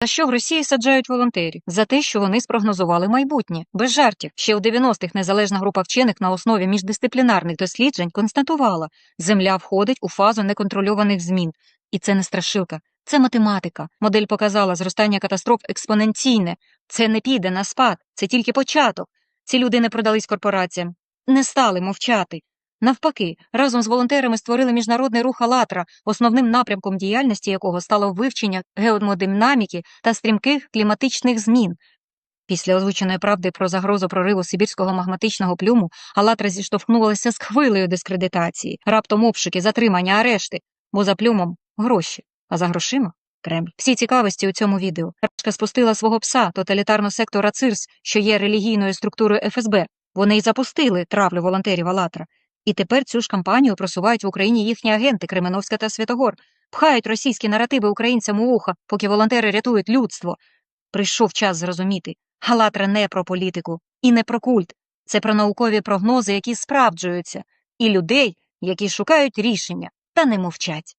За що в Росії саджають волонтерів? За те, що вони спрогнозували майбутнє. Без жартів. Ще у 90-х незалежна група вчених на основі міждисциплінарних досліджень констатувала, Земля входить у фазу неконтрольованих змін. І це не страшилка, це математика. Модель показала зростання катастроф експоненційне. Це не піде на спад, це тільки початок. Ці люди не продались корпораціям, не стали мовчати. Навпаки, разом з волонтерами створили міжнародний рух «АЛЛАТРА», основним напрямком діяльності якого стало вивчення геомодинаміки та стрімких кліматичних змін. Після озвученої правди про загрозу прориву сибірського магматичного плюму «АЛЛАТРА» зіштовхнулася з хвилею дискредитації, раптом обшуки, затримання, арешти, бо за плюмом гроші, а за грошима Кремль. Всі цікавості у цьому відео. Рашка спустила свого пса, тоталітарну сектора ЦИРС, що є релігійною структурою ФСБ. Вони й запустили травлю волонтерів «АЛЛАТРА». І тепер цю ж кампанію просувають в Україні їхні агенти Кременовська та Святогор, пхають російські наративи українцям у вуха, поки волонтери рятують людство. Прийшов час зрозуміти. Галатра не про політику і не про культ. Це про наукові прогнози, які справджуються, і людей, які шукають рішення та не мовчать.